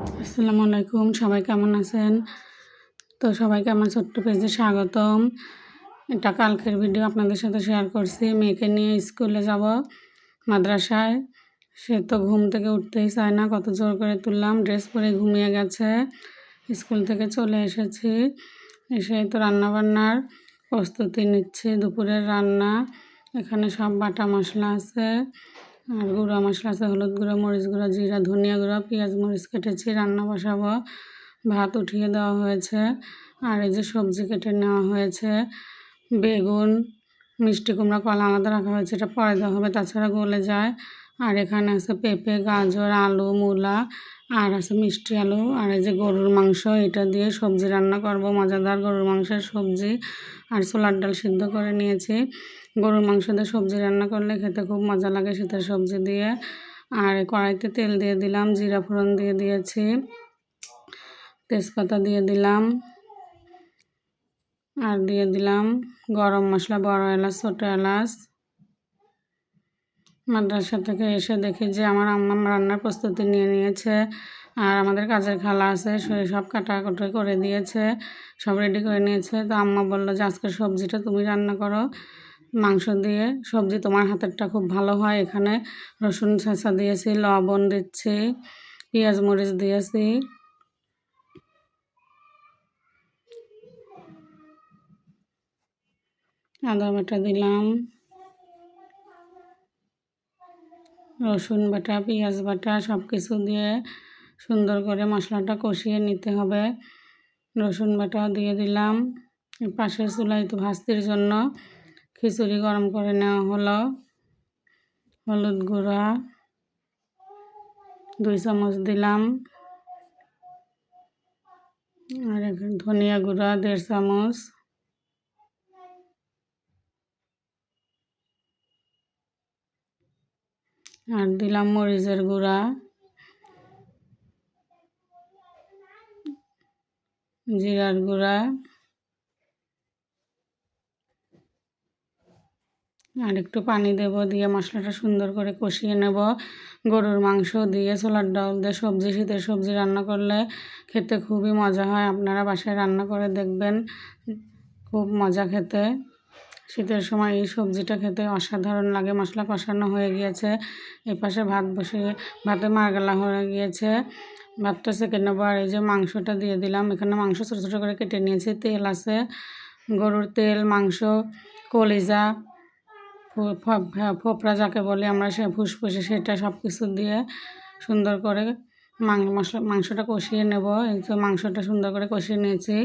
আসসালামু আলাইকুম, সবাই কেমন আছেন? তো সবাইকে আমার ছোট্ট পেজে স্বাগতম। এটা কালকের ভিডিও আপনাদের সাথে শেয়ার করছি। মেয়েকে নিয়ে স্কুলে যাব মাদ্রাসায়। সে তো ঘুম থেকে উঠতেই চায় না, কত জোর করে তুললাম, ড্রেস পরে ঘুমিয়ে গেছে। স্কুল থেকে চলে এসেছি। এসে তো রান্নাবান্নার প্রস্তুতি নিচ্ছি, দুপুরের রান্না। এখানে সব বাটা মশলা আছে। আর গুঁড়া মশলা আছে হলুদ গুঁড়ো, মরিচ গুঁড়ো, জিরা, ধনিয়া গুঁড়ো, পেঁয়াজ, মরিচ কেটেছি, রান্না বসাবো, ভাত উঠিয়ে দেওয়া হয়েছে, আর এই যে সবজি কেটে নেওয়া হয়েছে, বেগুন, মিষ্টি কুমড়া, কলা আলাদা রাখা হয়েছে, এটা পরে দেওয়া হবে, তাছাড়া গলে যায়, আর এখানে আছে পেঁপে, গাজর, আলু, মূলা, আর আছে মিষ্টি আলু, আর এই যে গরুর মাংস, এটা দিয়ে সবজি রান্না করব, মজাদার গরুর মাংসের সবজি, আর ছোলার ডাল সিদ্ধ করে নিয়েছি গরুর মাংস দিয়ে সবজি রান্না করলে খেতে খুব মজা লাগে শীতের সবজি দিয়ে। আর কড়াইতে তেল দিয়ে দিলাম, জিরা ফোড়ন দিয়ে দিয়েছি, তেজপাতা দিয়ে দিলাম, আর দিয়ে দিলাম গরম মশলা, বড় এলাচ, ছোটো এলাচ। মাদ্রাসা থেকে এসে দেখি যে আমার আম্মা রান্নার প্রস্তুতি নিয়ে নিয়েছে, আর আমাদের কাজের খালা আছে, সে সব কাটাকুটি করে দিয়েছে, সব রেডি করে নিয়েছে। তো আম্মা বলল যে আজকে সবজিটা তুমি রান্না করো। মাংস দিয়ে, সবজি তোমার হাতেরটা খুব ভালো হয়। এখানে রসুন ছেঁচা দিয়েছি, লবণ দিচ্ছি, পেঁয়াজ মরিচ দিয়েছি। আদা বাটা দিলাম। রসুন বাটা, পেঁয়াজ বাটা সব কিছু দিয়ে সুন্দর করে মশলাটা কষিয়ে নিতে হবে। রসুন বাটাও দিয়ে দিলাম। পাশের চুলাই তো ভাস্তির জন্য খিচুড়ি গরম করে নেওয়া হলো। হলুদ গুঁড়া, দুই চামচ দিলাম। আর ধনিয়া গুঁড়া, দেড় চামচ। আর দিলাম মরিচের গুঁড়া। জিরার গুঁড়া। আর একটু পানি দেব, দিয়ে মশলাটা সুন্দর করে কষিয়ে নেব। গরুর মাংস দিয়ে, ছোলার ডাল দিয়ে, সবজি, শীতের সবজি রান্না করলে খেতে খুবই মজা হয়। আপনারা বাসায় রান্না করে দেখবেন, খুব মজা খেতে। শীতের সময় এই সবজিটা খেতে অসাধারণ লাগে, মশলা কষানো হয়ে গিয়েছে। এই পাশে ভাত বসে, ভাতে মারগালা হয়ে গিয়েছে। ভাতটা সেকে নেব, আর এই যে মাংসটা দিয়ে দিলাম, এখানে মাংস ছোটো ছোটো করে কেটে নিয়েছি। তেল আছে, গরুর তেল, মাংস, কলিজা ফোপরা যাকে বলি আমরা, সে ফুসফুসে সেটা সব কিছু দিয়ে সুন্দর করে মাংস মাংসটা কষিয়ে নেব। এই তো মাংসটা সুন্দর করে কষিয়ে নিয়েছি।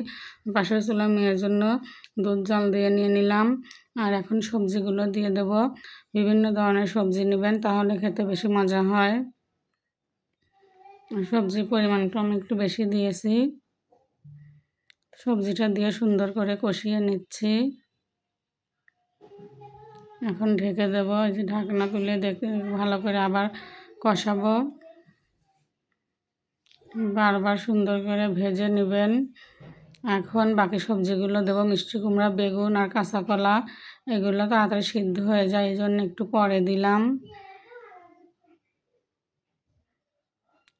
পাশের চুলা মেয়ের জন্য দুধ জল দিয়ে নিয়ে নিলাম। আর এখন সবজিগুলো দিয়ে দেব। বিভিন্ন ধরনের সবজি নেবেন তাহলে খেতে বেশি মজা হয়। সবজির পরিমাণটা আমি একটু বেশি দিয়েছি। সবজিটা দিয়ে সুন্দর করে কষিয়ে নিচ্ছি। এখন ঢেকে দেব, এই যে ঢাকনা তুলে দেখে ভালো করে আবার কষাবো। বারবার সুন্দর করে ভেজে নেবেন। এখন বাকি সবজিগুলো দেবো, মিষ্টি কুমড়া, বেগুন আর কাঁচা কলা এগুলো তাড়াতাড়ি সিদ্ধ হয়ে যায়, এই জন্য একটু পরে দিলাম।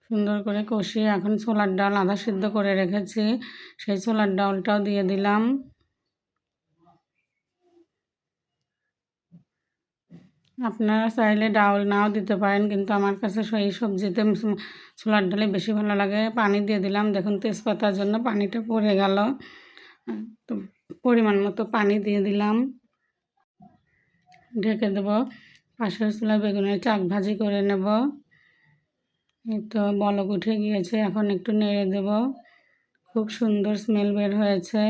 সুন্দর করে কষিয়ে এখন ছোলার ডাল আধা সিদ্ধ করে রেখেছি, সেই ছোলার ডালটাও দিয়ে দিলাম। আপনারা চাইলে ডাউল নাও দিতে পারেন, কিন্তু আমার কাছে সেই সবজিতে ছোলার ডালে বেশি ভালো লাগে। পানি দিয়ে দিলাম, দেখুন তেজপাতার জন্য পানিটা পড়ে গেল। তো পরিমাণ মতো পানি দিয়ে দিলাম। ঢেকে দেব। পাশের চুলা বেগুনের চাক ভাজি করে নেব। এই তো বলক উঠে গিয়েছে, এখন একটু নেড়ে দেব। খুব সুন্দর স্মেল বের হয়েছে।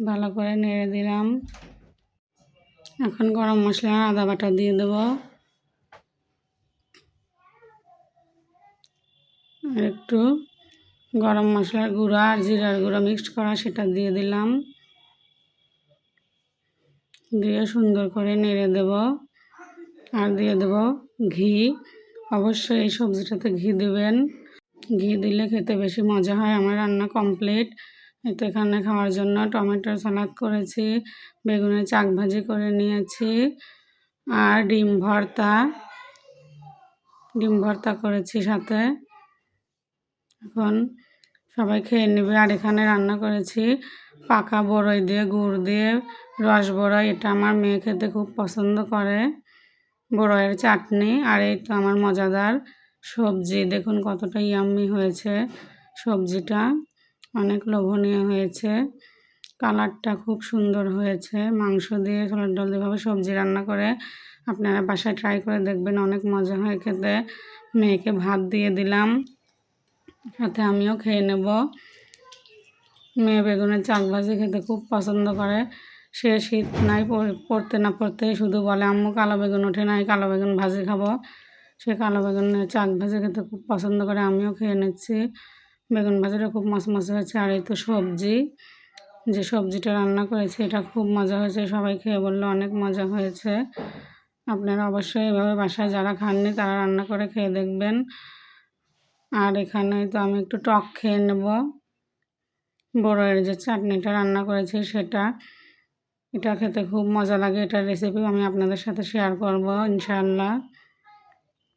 ভালো করে নেড়ে দিলাম। এখন গরম মশলা আদা বাটা দিয়ে দেব। আর একটু গরম মশলার গুঁড়া আর জিরার গুঁড়া মিক্সড করা সেটা দিয়ে দিলাম। দিয়ে সুন্দর করে নেড়ে দেব। আর দিয়ে দেব ঘি। অবশ্যই এই সবজিটাতে ঘি দেবেন। ঘি দিলে খেতে বেশি মজা হয়। আমার রান্না কমপ্লিট তো এখানে খাওয়ার জন্য টমেটো সালাদ করেছি, বেগুনের চাক ভাজি করে নিয়েছি, আর ডিম ভর্তা। ডিম ভর্তা করেছি সাথে। এখন সবাই খেয়ে নেবে। আর এখানে রান্না করেছি পাকা বড়ই দিয়ে, গুড় দিয়ে, রস বড়ই। এটা আমার মেয়ে খেতে খুব পছন্দ করে। বড়ইয়ের চাটনি। আর এই তো আমার মজাদার সবজি। দেখুন কতটা ইয়াম্মি হয়েছে সবজিটা। অনেক লোভনীয় হয়েছে। কালারটা খুব সুন্দর হয়েছে। মাংস দিয়ে ছোলার ডাল যেভাবে সবজি রান্না করে, আপনারা বাসায় ট্রাই করে দেখবেন, অনেক মজা হয় খেতে। মেয়েকে ভাত দিয়ে দিলাম, সাথে আমিও খেয়ে নেব। মেয়ে বেগুনের চাক ভাজি খেতে খুব পছন্দ করে। সে শীত নাই পড়তে না পড়তে শুধু বলে, আম্মু, কালো বেগুন ওঠে নাই, কালো বেগুন ভাজি খাব। সে কালো বেগুনের চাক ভাজি খেতে খুব পছন্দ করে, আমিও খেয়ে নিচ্ছি। বেগুন ভাজিটা খুব মশমশে হয়েছে আর এই তো সবজি। যে সবজিটা রান্না করেছি এটা খুব মজা হয়েছে, সবাই খেয়ে বলল অনেক মজা হয়েছে। আপনারা অবশ্যই এভাবে বাসায় যারা খাননি তারা রান্না করে খেয়ে দেখবেন। আর এখানে তো আমি একটু টক খেয়ে নেব। বড়ের যে চাটনিটা রান্না করেছি সেটা, এটা খেতে খুব মজা লাগে, এটার রেসিপি আমি আপনাদের সাথে শেয়ার করব ইনশাল্লাহ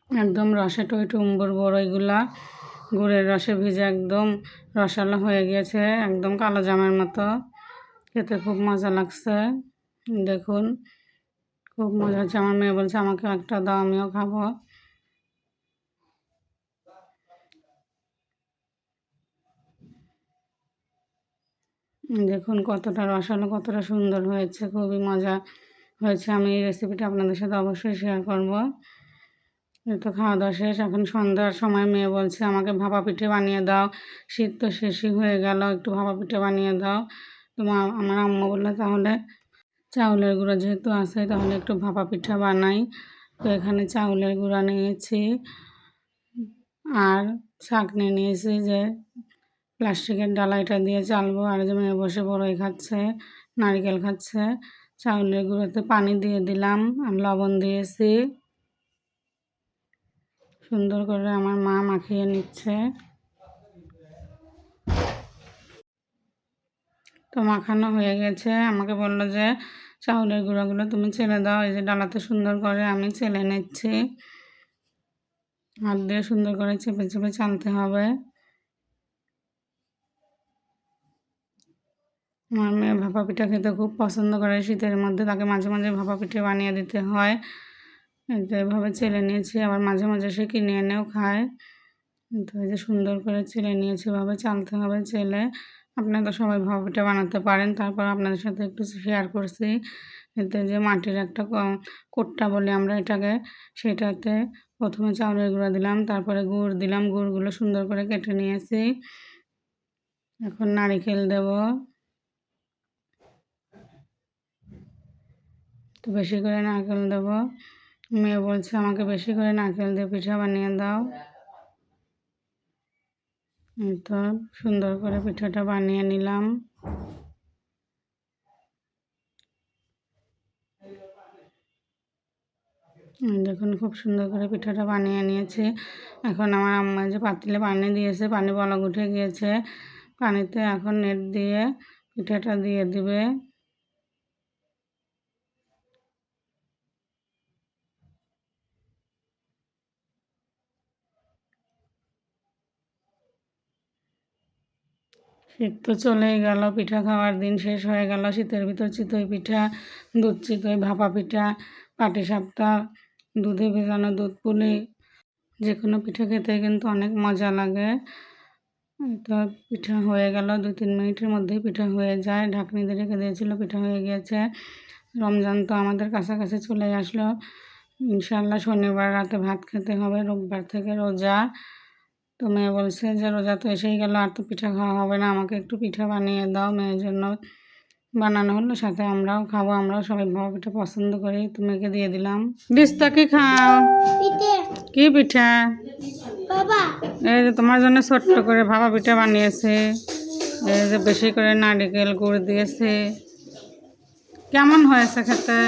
একদম রসে টই টুম্বুর বড়ইগুলা গুড়ের রসে ভিজে একদম রসালো হয়ে গিয়েছে, একদম কালো জামের মতো। খেতে খুব মজা লাগছে। দেখুন, খুব মজা হচ্ছে। আমার মেয়ে বলছে আমাকে একটা দাও, আমিও খাব। দেখুন, কতটা রসালো, কতটা সুন্দর হয়েছে, খুবই মজা হয়েছে। আমি এই রেসিপিটা আপনাদের সাথে অবশ্যই শেয়ার করব। তো খাওয়া দাওয়া শেষ, এখন সন্ধ্যার সময় মেয়ে বলছে, আমাকে ভাপা পিঠে বানিয়ে দাও। শীত তো শেষই হয়ে গেল, একটু ভাপা পিঠে বানিয়ে দাও। তো আমার আম্মা বলল, তাহলে চাউলের গুঁড়ো যেহেতু আছে, তাহলে একটু ভাপা পিঠা বানাই। তো এখানে চাউলের গুঁড়া নিয়েছি। আর ছাঁকনি নিয়েছি যে প্লাস্টিকের ডালাইটা দিয়ে চালবো। আর যে মেয়ে বসে বড়ই খাচ্ছে, নারকেল খাচ্ছে, চাউলের গুঁড়োতে পানি দিয়ে দিলাম, আর লবণ দিয়েছি। সুন্দর করে আমার মা মাখিয়ে নিচ্ছে। তো মাখানো হয়ে গেছে। আমাকে বলল যে, চাউলের গুঁড়োগুলো তুমি ছেলে দাও, এই যে ডালাতে সুন্দর করে আমি ছেলে নিচ্ছি। হাত দিয়ে সুন্দর করে চেপে চেপে চালতে হবে। আমার মেয়ে ভাপা পিঠা খেতে খুব পছন্দ করে। শীতের মধ্যে তাকে মাঝে মাঝে ভাপা পিঠে বানিয়ে দিতে হয়। তো এভাবে চেলে নিয়েছি, আবার মাঝে মাঝে সে কিনে এনেও খায়। তো এই যে সুন্দর করে চেলে নিয়েছি, এভাবে চালতে হবে চেলে আপনারা সবাই পিঠা বানাতে পারেন, তারপর আপনাদের সাথে একটু শেয়ার করছি। এতে যে মাটির একটা কোট্টা বলি আমরা এটাকে, সেটাতে প্রথমে চাউলের গুঁড়া দিলাম, তারপরে গুড় দিলাম, গুড়গুলো সুন্দর করে কেটে নিয়েছি। এখন নারিকেল দেব। তো বেশি করে নারকেল দেবো। মেয়ে বলছে, আমাকে বেশি করে নারকেল দিয়ে পিঠা বানিয়ে দাও। তো সুন্দর করে পিঠাটা বানিয়ে নিলাম। দেখুন, খুব সুন্দর করে পিঠাটা বানিয়ে নিয়েছি। এখন আমার আম্মা যে পাতিলে পানি দিয়েছে, পানি বলক উঠে গিয়েছে, পানিতে এখন নেট দিয়ে পিঠাটা দিয়ে দিবে। শীত তো চলেই গেল, পিঠা খাওয়ার দিন শেষ হয়ে গেল, শীতের ভিতর চিতই পিঠা, দুধ চিতই ভাপা পিঠা, পাটি সাপটা, দুধে ভেজানো দুধ পুলি, যে কোনো পিঠা খেতে কিন্তু অনেক মজা লাগে। তো পিঠা হয়ে গেল, দু তিন মিনিটের মধ্যেই পিঠা হয়ে যায়। ঢাকনি দিয়ে রেখে দিয়েছিল, পিঠা হয়ে গিয়েছে। রমজান তো আমাদের কাছাকাছি চলে আসলো। ইনশাল্লাহ শনিবার রাতে ভাত খেতে হবে, রোববার থেকে রোজা। তো মেয়ে বলছে যে রোজা তো এসেই গেল আর তো পিঠা খাওয়া হবে না। আমাকে একটু পিঠা বানিয়ে দাও মেয়ের জন্য। বানানো হলো সাথে আমরাও খাব আমরাও সবাই ভাবা পিঠা পছন্দ করি। তো মেয়েকে দিয়ে দিলাম। বিস্তা কি খাও? কি পিঠা? এই যে তোমার জন্য ছোট্ট করে ভাবা পিঠা বানিয়েছে। এই যে বেশি করে নারিকেল গুড় দিয়েছে। কেমন হয়েছে খেতে?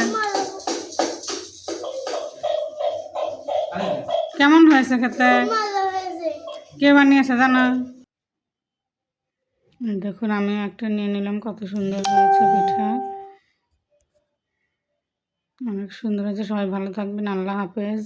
কেমন হয়েছে খেতে? কে বানিয়েছে জানো? দেখুন, আমি একটা নিয়ে নিলাম, কত সুন্দর হয়েছে পিঠা। অনেক সুন্দর হয়েছে, সবাই ভালো থাকবেন, আল্লাহ হাফেজ।